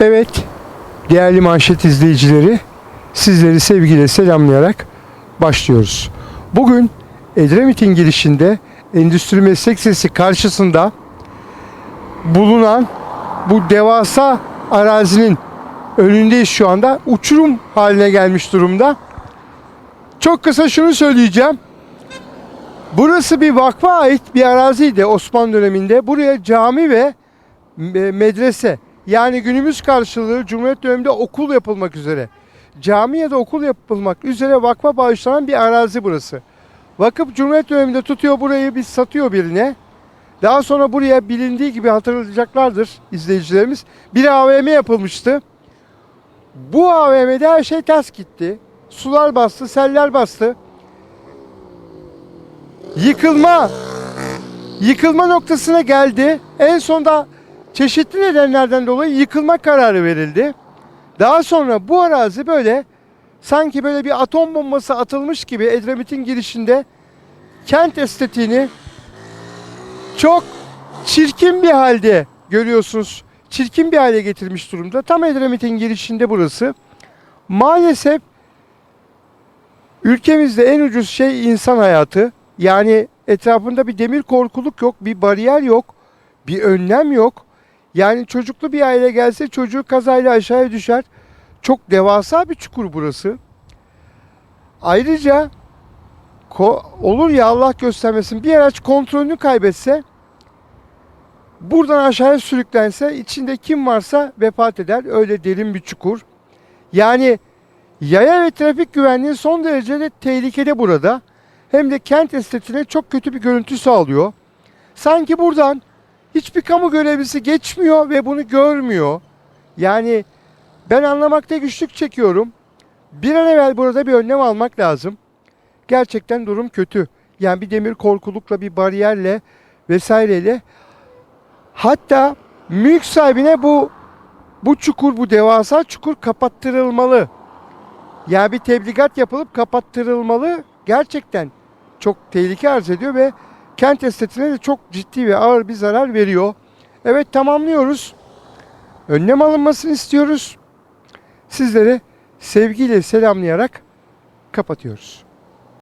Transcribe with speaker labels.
Speaker 1: Evet, değerli manşet izleyicileri, sizleri sevgiyle selamlayarak başlıyoruz. Bugün Edremit'in girişinde Endüstri Meslek Sesi karşısında bulunan bu devasa arazinin önündeyiz şu anda. Uçurum haline gelmiş durumda. Çok kısa şunu söyleyeceğim. Burası bir vakfa ait bir araziydi Osmanlı döneminde. Buraya cami ve me- medrese yani günümüz karşılığı Cumhuriyet döneminde okul yapılmak üzere. Cami ya da okul yapılmak üzere vakfa bağışlanan bir arazi burası. Vakıf Cumhuriyet döneminde tutuyor burayı bir satıyor birine. Daha sonra buraya bilindiği gibi hatırlayacaklardır izleyicilerimiz. Bir AVM yapılmıştı. Bu AVM'de her şey ters gitti. Sular bastı, seller bastı. Yıkılma yıkılma noktasına geldi. En sonda çeşitli nedenlerden dolayı yıkılma kararı verildi. Daha sonra bu arazi böyle sanki böyle bir atom bombası atılmış gibi Edremit'in girişinde kent estetiğini çok çirkin bir halde görüyorsunuz. Çirkin bir hale getirmiş durumda. Tam Edremit'in girişinde burası. Maalesef ülkemizde en ucuz şey insan hayatı. Yani etrafında bir demir korkuluk yok, bir bariyer yok, bir önlem yok. Yani çocuklu bir aile gelse çocuğu kazayla aşağıya düşer. Çok devasa bir çukur burası. Ayrıca olur ya Allah göstermesin bir araç kontrolünü kaybetse buradan aşağıya sürüklense içinde kim varsa vefat eder. Öyle derin bir çukur. Yani yaya ve trafik güvenliği son derece de tehlikede burada. Hem de kent estetiğine çok kötü bir görüntü sağlıyor. Sanki buradan hiçbir kamu görevlisi geçmiyor ve bunu görmüyor. Yani ben anlamakta güçlük çekiyorum. Bir an evvel burada bir önlem almak lazım. Gerçekten durum kötü. Yani bir demir korkulukla, bir bariyerle vesaireyle. Hatta mülk sahibine bu bu çukur, bu devasa çukur kapattırılmalı. Yani bir tebligat yapılıp kapattırılmalı. Gerçekten çok tehlike arz ediyor ve kent estetiğine de çok ciddi ve ağır bir zarar veriyor. Evet tamamlıyoruz. Önlem alınmasını istiyoruz. Sizlere sevgiyle selamlayarak kapatıyoruz.